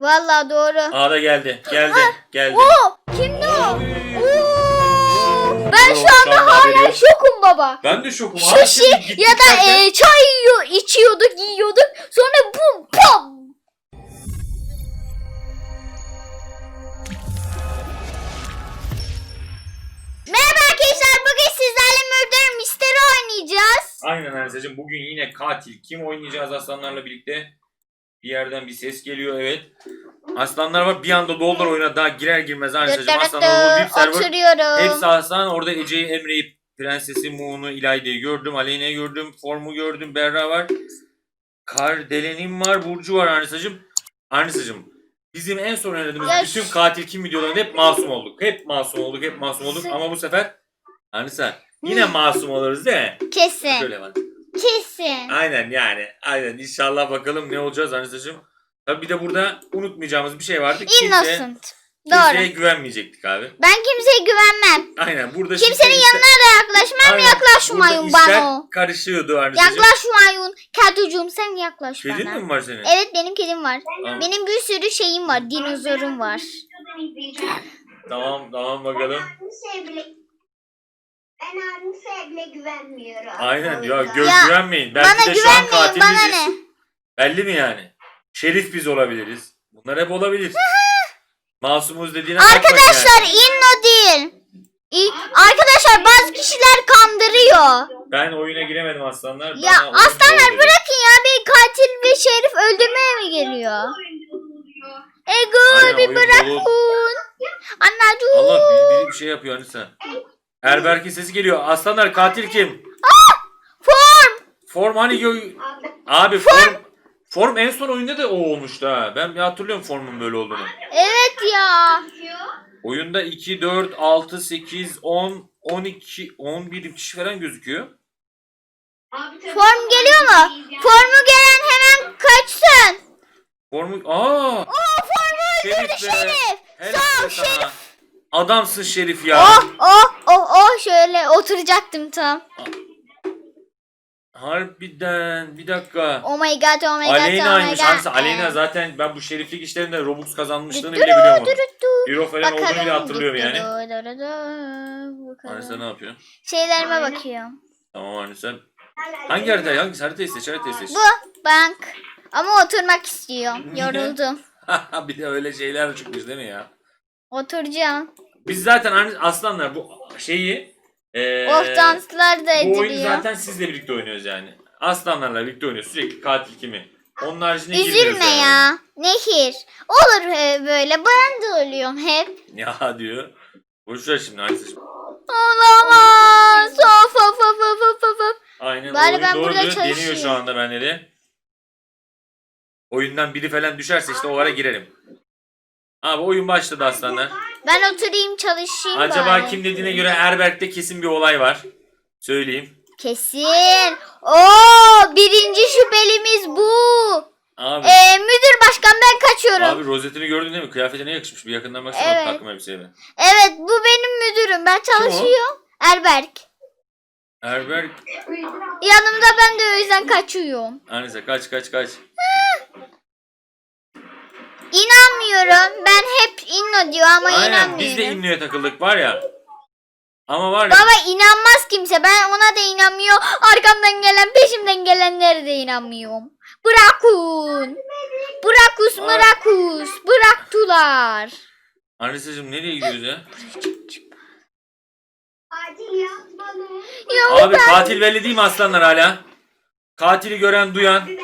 Vallahi doğru. Aa da geldi. Geldi. Geldi. Oo, kimdi o? Oo, ben şu Şu anda hala haberi yok. şokum baba. Ben de şokum. Sushi şimdi gittik ya da e, çay yiyor, içiyorduk, yiyorduk. Sonra bum pam. Merhaba arkadaşlar. Bugün sizlerle Murder Mystery oynayacağız. Aynen Anisa'cığım. Bugün yine katil. Kim oynayacağız aslanlarla birlikte? Bir yerden bir ses geliyor evet. Aslanlar var. Bir anda doldur oyuna daha girer girmez Anisa'cığım. Aslanlar VIP server. Oturuyorum. Hepsi aslan. Orada Ece'yi, Emre'yi, Prensesi, Muğun'u, İlayda'yı gördüm. Aleyna'yı gördüm. Form'u gördüm. Berra var. Kardelenim var. Burcu var Anisa'cığım. Anisa'cığım. Bizim en son oynadığımız Ya bütün katil kim videolarında hep masum olduk. Hep masum olduk. Hep masum olduk. Ama bu sefer Anisa yine masum oluruz değil mi? Kesin. Şöyle bak. Kesin. Aynen yani. Aynen. İnşallah bakalım ne olacağız Anisa'cığım. Tabii bir de burada unutmayacağımız bir şey vardı. Kimse, Innocent. kimseye Doğru. güvenmeyecektik abi. Ben kimseye güvenmem. Aynen. Burada Kimsenin şimdi yanına da yaklaşmam. Aynen. Yaklaşmayın Burada işler bana. karışıyordu Anisa'cığım. Yaklaşmayın. Kedicim sen yaklaş Kedin bana. mi var senin? Evet benim kedim var. Tamam. Benim bir sürü şeyim var. Dinozorum var. Tamam tamam bakalım. Abimse bile ben abimse bile güvenmiyorum. Aynen ya göz Ya, güvenmeyin. Belki bana de şu an güvenmeyin. katil Bana ne? Belli mi yani? Şerif biz olabiliriz. Bunlar hep olabilir. Masumuz dediğine bakmayın yani. Arkadaşlar inno değil. İ- Arkadaşlar bazı kişiler kandırıyor. Ben oyuna giremedim aslanlar. Ya Bana oyun aslanlar bırakın ya bir katil ve şerif öldürmeye mi geliyor? Ego Aynen, bir oyun bırakın. dolu. Anacığım. Allah biri bir şey yapıyor Anisa. Erberk'in sesi geliyor. Aslanlar katil kim? Form. Form hani gö- Abi, form Form en son oyunda da o olmuştu ha. Ben bir hatırlıyorum formun böyle olduğunu. Evet ya. Oyunda 2, 4, 6, 8, 10, 12, 11 kişi falan gözüküyor. Form geliyor mu? Formu gelen hemen kaçsın. Formu... Aa! Oo formu Şerif öldürdü be. şerif. Helal Sağ ol sana. şerif. Adamsın Şerif ya. Oh oh oh oh şöyle oturacaktım tam. Harbiden bir dakika. Oh my god oh my god oh my Aleyna'ymış. god. Hansı Aleyna zaten ben bu şeriflik işlerinde Robux kazanmışlığını bile biliyorum onun. Euro falan olduğunu bile hatırlıyorum yani. Anisa ne yapıyorsun? Şeylerime bakıyorum. Tamam Anisa. Hangi harita? Hangi haritayı seç? Haritayı seç. Bu bank. Ama oturmak istiyorum. Yoruldum. bir de öyle şeyler çıkmış değil mi ya? Oturacağım. Biz zaten hani aslanlar bu şeyi eee oh danslar da bu oyunu ediliyor. zaten sizle birlikte oynuyoruz yani. Aslanlarla birlikte oynuyoruz. Sürekli katil kimi. Onun haricinde Üzülme yani. ya. Nehir. Olur böyle. Ben de ölüyorum hep. Ya diyor. Boşver şimdi Anisa'cığım. Olamaz. Of of of of of of. Aynen Bari oyun ben doğru burada diyor. Deniyor çalışayım. şu anda bende de. Oyundan biri falan düşerse işte o ara girerim. Abi oyun başladı aslanlar. Ben oturayım çalışayım Acaba bari. kim dediğine göre Erberk'te kesin bir olay var. Söyleyeyim. Kesin. Oo birinci şüphelimiz bu. Abi, Ee, müdür başkan ben kaçıyorum. abi rozetini gördün değil mi? Kıyafetine yakışmış. Bir yakından baksana Evet. takım elbiseye. Evet bu benim müdürüm. Ben çalışıyorum. Erberk. Erberk. Yanımda ben de o yüzden kaçıyorum. Anisa kaç kaç kaç. İnanmıyorum. İnno diyor ama Aynen inanmıyorum. biz de innoya takıldık var ya. Ama var ya. Baba inanmaz kimse. Ben ona da inanmıyor. Arkamdan gelen peşimden gelenlere de inanmıyorum. Bırakun. Bırakus mırakus. Bıraktılar. Anisa'cığım nereye gidiyoruz ya? Ya Abi katil belli değil mi aslanlar hala? Katili gören duyan. Abi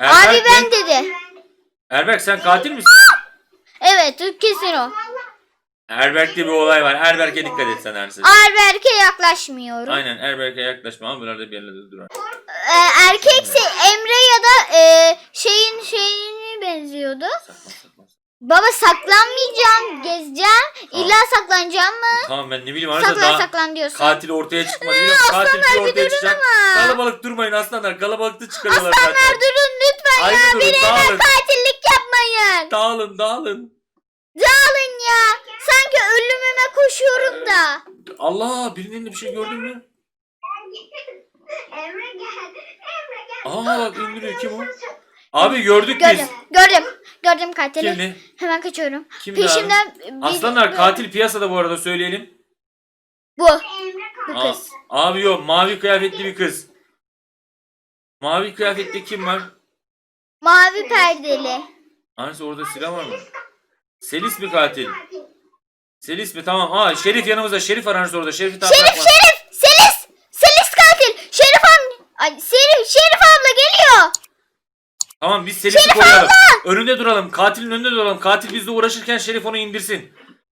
ben Erberk Abi mi? ben dedi. Erberk sen katil misin? Evet kesin o. Erberk'te bir olay var. Erberk'e dikkat et sen Anisa'cığım. Erberk'e yaklaşmıyorum. Aynen Erberk'e yaklaşma ama buralarda bir yerlerde dur. Ee, erkekse Emre ya da e, şeyin şeyini benziyordu. Saklan saklan. Baba saklanmayacağım, gezeceğim. Tamam. İlla saklanacağım mı? Tamam ben ne bileyim Anisa Saklan daha saklan diyorsun. katil ortaya çıkmadı. Biliyorum, katil aslanlar bir ortaya çıkacak. ama. Kalabalık durmayın aslanlar. Kalabalıkta çıkarıyorlar Aslanlar zaten. durun lütfen Aynı ya. durun, Bir hemen dağılın. katillik yapmayın. Dağılın dağılın. Dağılın ya. Sanki ölümüme koşuyorum da. Allah birinin elinde bir şey gördün mü? Emre gel. Emre gel. Aa bak indiriyor kim o? Abi gördük Gördüm. biz. Gördüm. Gördüm katili. Kimdi? Hemen kaçıyorum. Kimdi abi? Peşimden bir- Aslanlar katil piyasada bu arada söyleyelim. Bu. Bu. Aa, kız. abi yok mavi kıyafetli bir kız. Mavi kıyafetli kim var? Mavi perdeli. Hangisi orada silah var mı? Selis mi katil? Selis mi? Tamam. Aa Şerif yanımızda. Şerif var orada. Şerif'i tam Şerif bırakma. Şerif. Selis. Selis katil. Şerif am Ay, Şerif, Şerif abla geliyor. Tamam biz Selis'i koruyalım. Önünde duralım. Katilin önünde duralım. Katil bizle uğraşırken Şerif onu indirsin.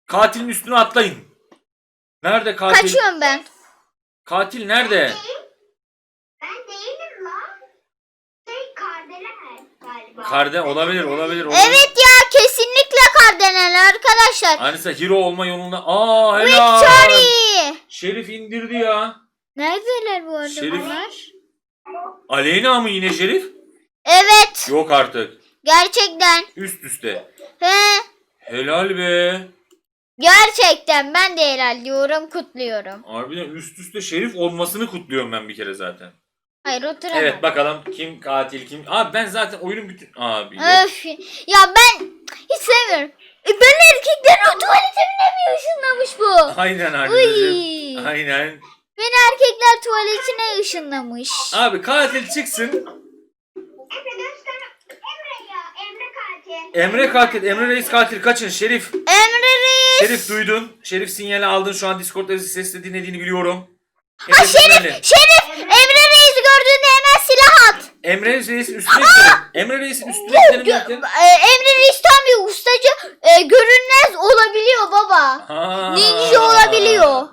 Katilin üstüne atlayın. Nerede katil? Kaçıyorum ben. Katil nerede? Ben değilim lan. Şey galiba. Karde olabilir olabilir. olabilir. Evet ya kesinlikle Kardinal arkadaşlar. Anisa hero olma yolunda. Aa helal. Victory. Şerif indirdi ya. Neredeler bu arada Şerif. bunlar? Aleyna mı yine Şerif? Evet. Yok artık. Gerçekten. Üst üste. He. Helal be. Gerçekten ben de helal diyorum kutluyorum. Harbiden üst üste Şerif olmasını kutluyorum ben bir kere zaten. Hayır oturamam. Evet bakalım kim katil kim. Abi ben zaten oyunun bütün... Abi yok. Öf. Ya ben hiç sevmiyorum. E ben erkeklerin tuvaletine mi ışınlamış bu? Aynen Uy. anneciğim. Aynen. Beni erkekler tuvaletine ışınlamış. Abi katil çıksın. Emre göster. Emre ya. Emre katil. Emre katil, Emre Reis katil kaçın Şerif. Emre Reis. Şerif duydun. Şerif sinyali aldın şu an Discord'da sesle dinlediğini biliyorum. Ha Şerif, Şerif. Emre Reis'i gördüğünde hemen silah at. Emre Reis'in üstüne gidelim. Emre Reis'in üstüne gidelim Gö- derken. e, Emre Reis tam bir ustacı. E, görünmez olabiliyor baba. Ha. Ninja olabiliyor.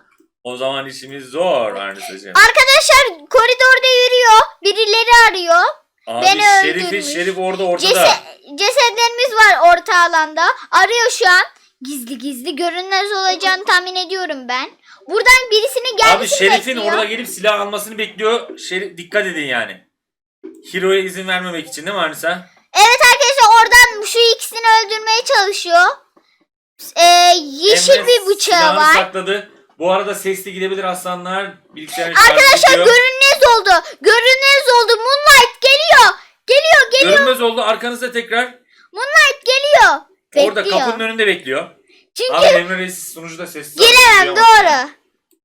O zaman işimiz zor Arnisa'cığım. Arkadaşlar koridorda yürüyor. Birileri arıyor. Abi beni Şerif'i, öldürmüş. Şerif orada ortada. Cese- cesetlerimiz var orta alanda. Arıyor şu an. Gizli gizli görünmez olacağını tahmin ediyorum ben. Buradan birisinin Abi gelmesini Şerif'in bekliyor. orada gelip silah almasını bekliyor. Şerif, dikkat edin yani. Hero'ya izin vermemek için değil mi Arnisa? Evet arkadaşlar oradan şu ikisini öldürmeye çalışıyor. Ee, yeşil Emre bir bıçağı silahını var. sakladı. Bu arada sesli gidebilir aslanlar. Bilgisayar Arkadaşlar görünmez oldu. Görünmez oldu. Moonlight geliyor. Geliyor geliyor. Görünmez oldu arkanızda tekrar. Moonlight geliyor. Orada Bekliyor. kapının önünde bekliyor. Çünkü Abi Emre Reis sunucuda sessiz. gelemem doğru.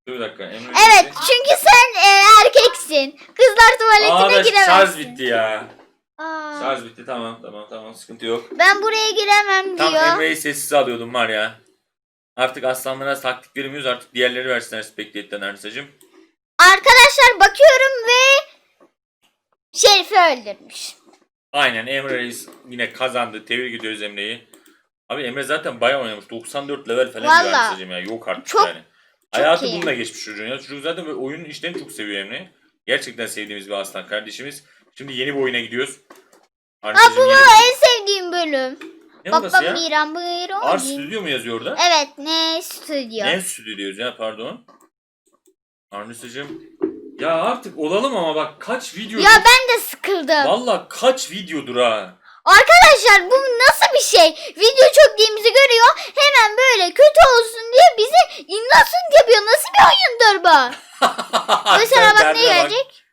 Dur bir dakika. Emre Evet Reis'i- çünkü sen e, erkeksin. Kızlar Aa tuvaletine da giremezsin. şarj bitti ya. Aa, Şarj bitti tamam tamam tamam sıkıntı yok. ben buraya giremem Tam diyor. Emre'yi sessiz alıyordum var ya. Artık aslanlara taktik veremiyoruz artık diğerleri versinler Spectate'den Arnisa'cığım. Arkadaşlar bakıyorum ve Şerif'i öldürmüş. Aynen Emre Reis yine kazandı. Tebrik ediyoruz Emre'yi. Abi Emre zaten bayağı oynamış. 94 level falan diyor Valla. Arnisa'cığım ya. Yok artık Çok- yani. Hayatı iyi. bununla geçmiş çocuğun ya. Çocuk zaten böyle oyunun işlerini çok seviyor Emre. Gerçekten sevdiğimiz bir aslan kardeşimiz. Şimdi yeni bir oyuna gidiyoruz. Arnisa'cığım bu yeni- en sevdiğim bölüm. Ne Baba burası ya? Miran buyurun. Art Studio mu yazıyor orada? Evet ne stüdyo. Ne stüdyo diyoruz ya pardon. Arnisa'cığım. Ya artık olalım ama bak kaç video. Ya ben de sıkıldım. Valla kaç videodur ha. Arkadaşlar bu nasıl bir şey? Video çöktüğümüzü görüyor. Hemen böyle kötü olsun diye bizi innocent yapıyor. Nasıl bir oyundur bu? Mesela bak ne gelecek?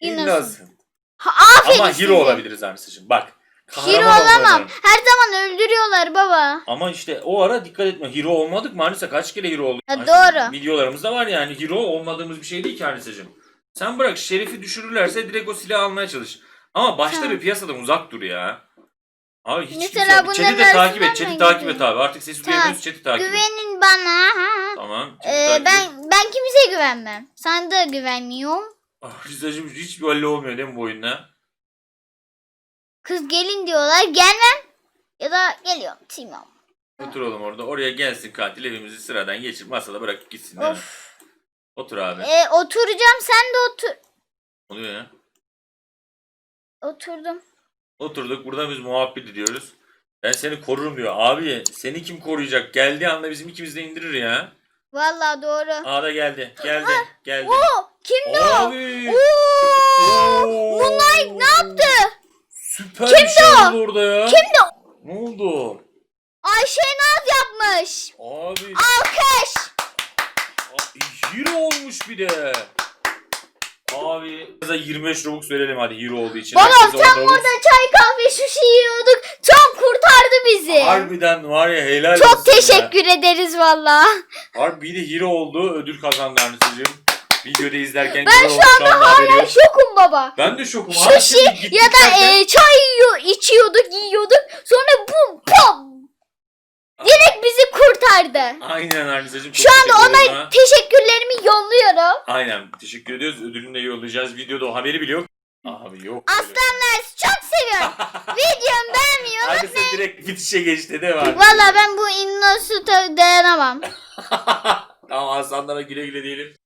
Innocent. Innocent. Ha, aferin Ama size. hero olabiliriz Arnisa'cığım bak. Hero olamam. olmalıyım. Her zaman öldürüyorlar baba. Ama işte o ara dikkat etme. Hero olmadık mı Arnisa? Kaç kere hero olduk? Ha, Arnisa, doğru. Videolarımızda var yani. Hero olmadığımız bir şey değil ki Arnisa'cığım. Sen bırak Şerif'i düşürürlerse direkt o silahı almaya çalış. Ama başta Tamam. bir piyasadan uzak dur ya. Abi hiç Mesela kimse... bunların Chat'i de takip et. arasından Chat'i mı takip et abi. Artık sesi Tamam. duyamıyoruz. Chat'i takip et. Güvenin bana. Ha. Tamam. chat'i Ee, takip et. ben ben kimseye güvenmem. Sana da güvenmiyorum. Ah, Arnisa'cığım hiç böyle olmuyor değil mi bu oyunda? Kız gelin diyorlar. Gelmem. Ya da geliyorum. Timam. Oturalım orada. Oraya gelsin katil evimizi sıradan geçir. Masada bırakıp gitsin. değil mi? Of. Otur abi. Ee, oturacağım. Sen de otur. Oluyor ya. Oturdum. Oturduk burada biz muhabbet ediyoruz. Ben seni korurum diyor. Abi seni kim koruyacak? Geldiği anda bizim ikimiz de indirir ya. Vallahi doğru. Aa da geldi. Geldi. Geldi. Oo, kimdi o? Abi. Oo! Oo. Moonlight ne yaptı? Süper bir şey oldu orada ya. Kimdi? Ne oldu? Ayşe Naz yapmış. Abi. Alkış. a- Hero olmuş bir de. Abi bize 25 Robux verelim hadi hero olduğu için. Babam Herkese tam 10 Robux. orada çay kahve sushi yiyorduk. Tam kurtardı bizi. Harbiden var ya helal olsun Çok ya. teşekkür ederiz valla. Harbi bir de hero oldu ödül kazandı Arnisa'cığım. Videoda izlerken Ben şu anda hala şokum baba. Ben de şokum. Sushi ya da e, çay yiyor, içiyorduk, yiyorduk. Sonra bum pam. Direkt bizi kurtardı. Aynen Arnisa'cığım. çok Şu anda ona teşekkürlerimi yolluyorum. Aynen teşekkür ediyoruz. Ödülünü de yollayacağız. Videoda o haberi bile yok. Abi yok. Aslanlar çok seviyorum. Videomu beğenmeyi Arnisa direkt bitişe geçti mi? Arnisa? Valla ben bu innocent'a dayanamam. tamam aslanlara güle güle diyelim.